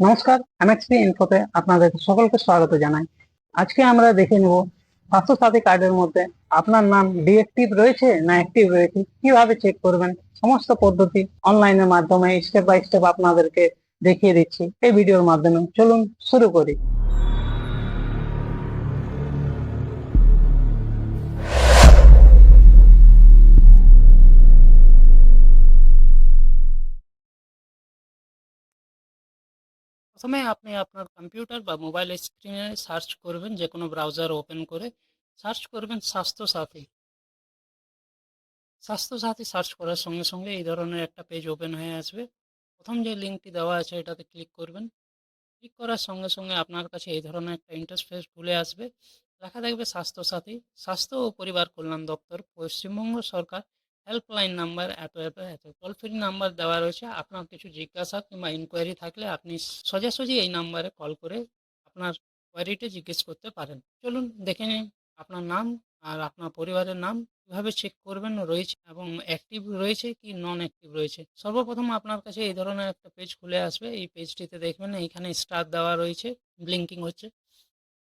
নমস্কার এমএক্সপি ইনফোতে আপনাদের সকলকে স্বাগত জানাই। আজকে আমরা দেখে নেব স্বাস্থ্য সাথী কার্ডের মধ্যে আপনার নাম ডিএক্টিভ রয়েছে না অ্যাক্টিভ রয়েছে, কীভাবে চেক করবেন, সমস্ত পদ্ধতি অনলাইনের মাধ্যমে স্টেপ বাই স্টেপ আপনাদেরকে দেখিয়ে দিচ্ছি। এই ভিডিওর মাধ্যমে চলুন শুরু করি। প্রথমে আপনি আপনার কম্পিউটার বা মোবাইল স্ক্রিনে সার্চ করবেন যে কোনো ব্রাউজার ওপেন করে সার্চ করবেন স্বাস্থ্য সাথী স্বাস্থ্য সাথী সার্চ করার সঙ্গে সঙ্গে এই ধরনের একটা পেজ ওপেন হয়ে আসবে। প্রথম যে লিঙ্কটি দেওয়া আছে এটাতে ক্লিক করবেন। ক্লিক করার সঙ্গে সঙ্গে আপনার কাছে এই ধরনের একটা ইন্টারফেস খুলে আসবে। লেখা থাকবে স্বাস্থ্য সাথী স্বাস্থ্য ও পরিবার কল্যাণ দপ্তর, পশ্চিমবঙ্গ সরকার হেল্পলাইন নাম্বার এত এত এত টোল ফ্রি নাম্বার দেওয়া রয়েছে। আপনার কিছু জিজ্ঞাসা কিংবা ইনকোয়ারি থাকলে আপনি সোজাসুজি এই নাম্বারে কল করে আপনার কোয়ারিটি জিজ্ঞেস করতে পারেন। চলুন দেখে নিন আপনার নাম আর আপনার পরিবারের নাম কীভাবে চেক করবেন রয়েছে এবং অ্যাক্টিভ রয়েছে কি নন অ্যাক্টিভ রয়েছে। সর্বপ্রথম আপনার কাছে এই ধরনের একটা পেজ খুলে আসবে। এই পেজটিতে দেখবেন এইখানে স্টার দেওয়া রয়েছে ব্লিঙ্কিং হচ্ছে।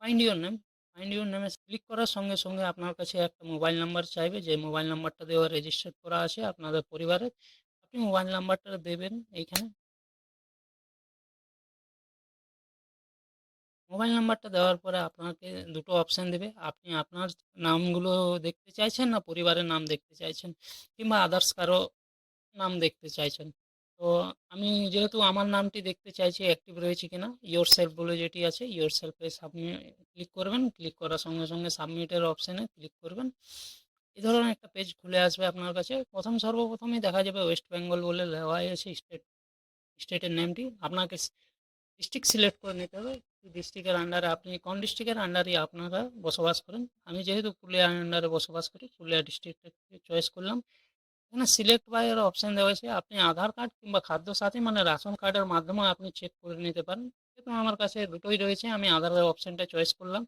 Find your name find your নেমে ক্লিক করার সঙ্গে সঙ্গে আপনার কাছে একটা মোবাইল নাম্বার চাইবে, যে মোবাইল নাম্বারটা দেওয়া রেজিস্টার করা আছে আপনাদের পরিবারের আপনি মোবাইল নাম্বারটা দেবেন এইখানে। মোবাইল নাম্বারটা দেওয়ার পরে আপনাকে দুটো অপশান দেবে। আপনি আপনার নামগুলো দেখতে চাইছেন না পরিবারের নাম দেখতে চাইছেন, কিংবা আদার্স কারও নাম দেখতে চাইছেন? তো আমি যেহেতু আমার নামটি দেখতে চাইছি অ্যাক্টিভ রয়েছে কিনা ইয়োর সেলফ বলে যেটি আছে ইয়োর সেলফে সাবমিট ক্লিক করবেন ক্লিক করার সঙ্গে সঙ্গে সাবমিটের অপশানে ক্লিক করবেন। এই ধরনের একটা পেজ খুলে আসবে আপনার কাছে। প্রথম সর্বপ্রথমেই দেখা যাবে ওয়েস্ট বেঙ্গল বলে দেওয়া আছে স্টেট স্টেটের নেমটি। আপনাকে ডিস্ট্রিক্ট সিলেক্ট করে নিতে হবে। ডিস্ট্রিক্টের আন্ডারে আপনি, কোন ডিস্ট্রিক্টের আন্ডারে আপনারা বসবাস করেন? আমি যেহেতু পুরুলিয়ার আন্ডারে বসবাস করি, পুরুলিয়া ডিস্ট্রিক্টকে চয়েস করলাম। এখানে সিলেক্ট বাই এর অপশান দেওয়া আছে আপনি আধার কার্ড কিংবা খাদ্য সাথী মানে রেশন কার্ডের মাধ্যমে আপনি চেক করে নিতে পারেন। যেহেতু আমার কাছে দুটোই রয়েছে, আমি আধারের অপশানটা চয়েস করলাম।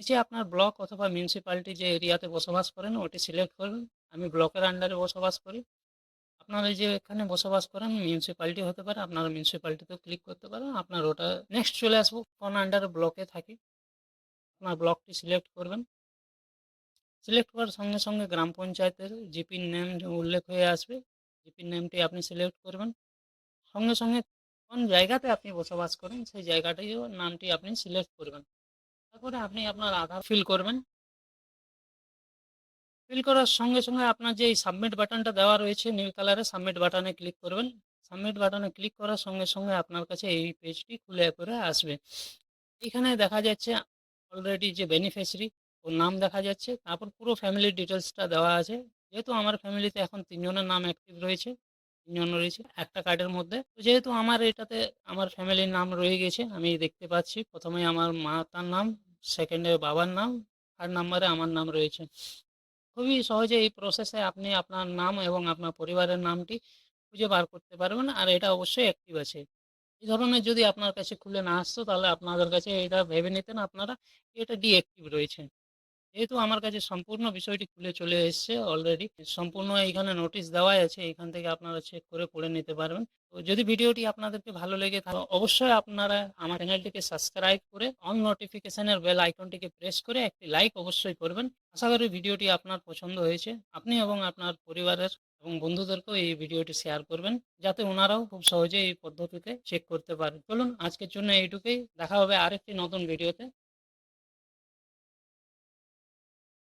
নিচে আপনার ব্লক অথবা মিউনিসিপ্যালিটি যে এরিয়াতে বসবাস করেন, ওটি সিলেক্ট করুন। আমি ব্লকের আন্ডারে বসবাস করি। আপনারা যে এখানে বসবাস করেন মিউনিসিপ্যালিটি হতে পারে, আপনারা মিউনিসিপ্যালিটিতেও ক্লিক করতে পারেন। আপনার ওটা নেক্সট চলে আসব। কোন আন্ডারে ব্লকে থাকি। আপনার ব্লকটি সিলেক্ট করবেন। সিলেক্ট করার সঙ্গে সঙ্গে গ্রাম পঞ্চায়েতের জিপির নেম উল্লেখ হয়ে আসবে জিপির নেমটি আপনি সিলেক্ট করবেন। সঙ্গে সঙ্গে কোন জায়গাতে আপনি বসবাস করেন, সেই জায়গাটিও নামটি আপনি সিলেক্ট করবেন। তারপরে আপনি আপনার আধার ফিল করবেন। ফিল করার সঙ্গে সঙ্গে আপনার যে সাবমিট বাটনটা দেওয়া রয়েছে নীল কালারে সাবমিট বাটনে ক্লিক করবেন। সাবমিট বাটনে ক্লিক করার সঙ্গে সঙ্গে আপনার কাছে এই পেজটি খুলে করে আসবে। এখানে দেখা যাচ্ছে অলরেডি যে বেনিফিশিয়ারি ওর নাম দেখা যাচ্ছে। তারপর পুরো ফ্যামিলির ডিটেলসটা দেওয়া আছে। যেহেতু আমার ফ্যামিলিতে এখন তিনজনের নাম অ্যাক্টিভ রয়েছে, তিনজন রয়েছে একটা কার্ডের মধ্যে। তো যেহেতু আমার এটাতে আমার ফ্যামিলির নাম রয়ে গেছে, আমি দেখতে পাচ্ছি। প্রথমে আমার মাতার নাম সেকেন্ডে বাবার নাম থার্ড নাম্বারে আমার নাম রয়েছে। খুবই সহজে এই প্রসেসে আপনি আপনার নাম এবং আপনার পরিবারের নামটি খুঁজে বার করতে পারবেন আর এটা অবশ্যই অ্যাক্টিভ আছে। এই ধরনের যদি আপনার কাছে খুলে না আসতো তাহলে আপনাদের কাছে এটা ভেবে নিতেন আপনারা, এটা ডিঅ্যাক্টিভ রয়েছে। যেহেতু আমার কাছে সম্পূর্ণ বিষয়টি খুলে চলে এসেছে অলরেডি সম্পূর্ণ এইখানে নোটিশ দেওয়াই আছে এখান থেকে আপনারা চেক করে পড়ে নিতে পারবেন। তো যদি ভিডিওটি আপনাদেরকে ভালো লেগে থাকে, অবশ্যই আপনারা আমার চ্যানেলটিকে সাবস্ক্রাইব করে অন নোটিফিকেশনের বেল আইকনটিকে প্রেস করে একটি লাইক অবশ্যই করবেন। আশা করি ভিডিওটি আপনার পছন্দ হয়েছে। আপনি এবং আপনার পরিবারের এবং বন্ধুদেরকেও এই ভিডিওটি শেয়ার করবেন, যাতে ওনারাও খুব সহজে এই পদ্ধতিতে চেক করতে পারেন। চলুন, আজকের জন্য এইটুকুই। দেখা হবে আরেকটি নতুন ভিডিওতে।